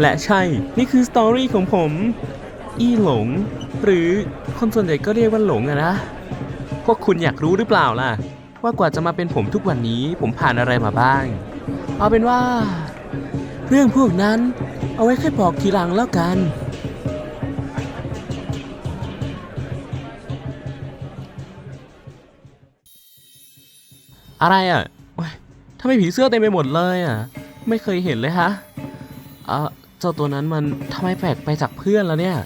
และใช่ นี่คือสตอรี่ของผม อีหลง หรือคนส่วนใหญ่ก็เรียกว่าหลงอะนะ พวกคุณอยากรู้หรือเปล่าล่ะ ว่ากว่าจะมาเป็นผมทุกวันนี้ผมผ่านอะไรมาบ้าง เอาเป็นว่า เรื่องพวกนั้นเอาไว้ค่อยบอกทีหลังแล้วกัน อะไรอะทำไมผีเสื้อเต็มไปหมดเลยอะ ไม่เคยเห็นเลยฮะ เออ เจ้าตัวนั้นมันทำไมแปลกไปจากเพื่อนแล้วเนี่ย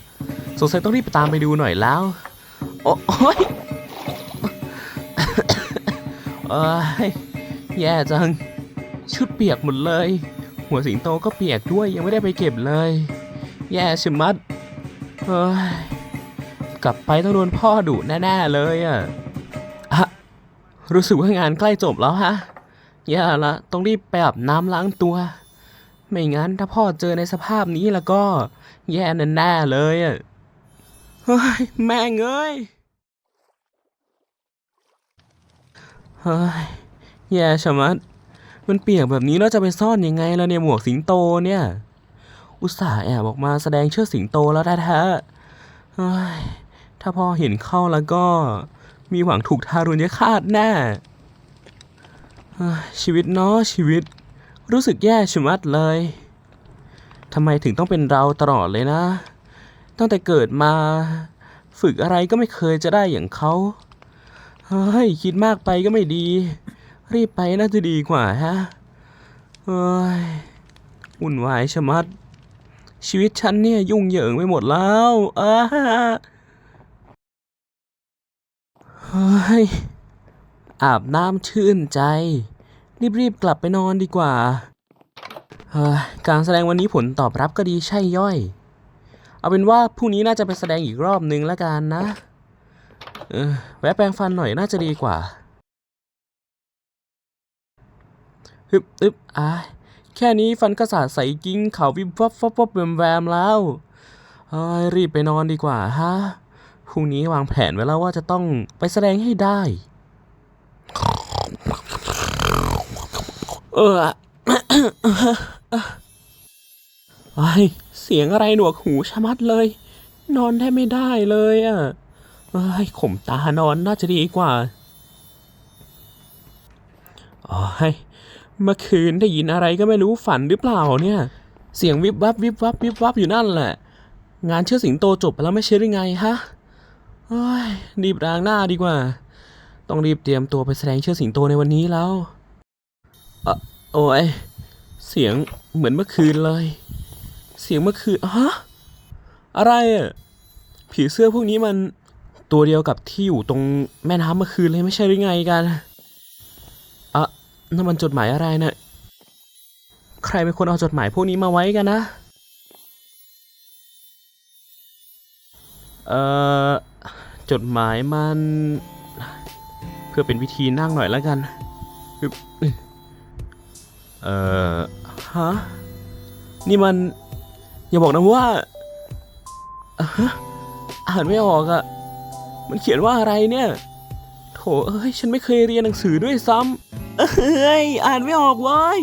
สงสัยต้องรีบไปตามไปดูหน่อยแล้ว โอ้โอ๊ยเอ้ยแย่จัง ชุดเปียกหมดเลย หัวสิงโตก็เปียกด้วยยังไม่ได้ไปเก็บเลย แย่ชะมัดเฮ้ยกลับไปต้องโดนพ่อดุแน่ๆเลยอะอะรู้สึกว่างานใกล้จบแล้วฮะแย่ละต้องรีบไปอาบน้ำล้างตัว ไม่งั้นถ้าพ่อเจอในสภาพนี้แล้วก็ แย่แน่ๆเลยอะเฮ้ยแม่งเอ้ยเฮ้ยแย่ชะมัด มันเปียกแบบนี้แล้วจะไปซ่อนยังไงล่ะเนี่ยหมวกสิงโตเนี่ย อุตส่าห์แอบออกมาแสดงเชิดสิงโตแล้วแท้ๆเฮ้ยถ้าพ่อเห็นเข้าแล้วก็ มีหวังถูกทารุณฆาตแน่ชีวิตเนาะชีวิต รู้สึกแย่ชะมัดเลยทำไมถึงต้องเป็นเราตลอดเลยนะ ตั้งแต่เกิดมา ฝึกอะไรก็ไม่เคยจะได้อย่างเขาเฮ้ยคิดมากไปก็ไม่ดี รีบไปน่าจะดีกว่าฮะเฮ้ยวุ่นวายชะมัด ชีวิตฉันเนี่ยยุ่งเหยิงไปหมดแล้วอ้าเฮ้ยอาบน้ำชื่นใจ รีบๆกลับไปนอนดีกว่า การแสดงวันนี้ผลตอบรับก็ดีใช่ย่อย เอาเป็นว่าพรุ่งนี้น่าจะไปแสดงอีกรอบนึงแล้วกันนะ เออแวะแปรงฟันหน่อยน่าจะดีกว่าฮึบอึบอาแค่นี้ฟันก็สาดใสกิ้งเขาวิบวับวับวับแวมแวมแล้วเฮ้ยรีบไปนอนดีกว่าฮะพรุ่งนี้วางแผนไว้แล้วว่าจะต้องไปแสดงให้ได้ เออ ไอเสียงอะไรหนวกหูชะมัดเลย นอนแทบไม่ได้เลยอะเอ้ยข่มตานอนน่าจะดีกว่าอ๋อยเมื่อคืนได้ยินอะไรก็ไม่รู้ฝันหรือเปล่าเนี่ย เสียงวิบวับวิบวับวิบวับอยู่นั่นแหละ งานเชื่อสิงโตจบไปแล้วไม่ใช่หรือไงฮะเอ้ยรีบล้างหน้าดีกว่า ต้องรีบเตรียมตัวไปแสดงเชื่อสิงโตในวันนี้แล้วอ่อโอ้ย เสียงเหมือนเมื่อคืนเลย เสียงเมื่อคืนฮะอะไรอะผีเสื้อพวกนี้มันตัวเดียวกับที่อยู่ตรงแม่น้ำเมื่อคืนเลยไม่ใช่หรือไงกันอะนั่นมันจดหมายอะไรนะ่ะใครเป็นคนเอาจดหมายพวกนี้มาไว้กันนะ เอ่อ จดหมายมัน เพื่อเป็นวิธีนั่งหน่อยแล้วกันอ เอ่อฮะนี่มัน อย่าบอกนะว่าอะฮะอ่านไม่ออกอะมันเขียนว่าอะไรเนี่ย โถเอ้ย ฉันไม่เคยเรียนหนังสือด้วยซ้ำเอ้ย อ่านไม่ออกเว้ย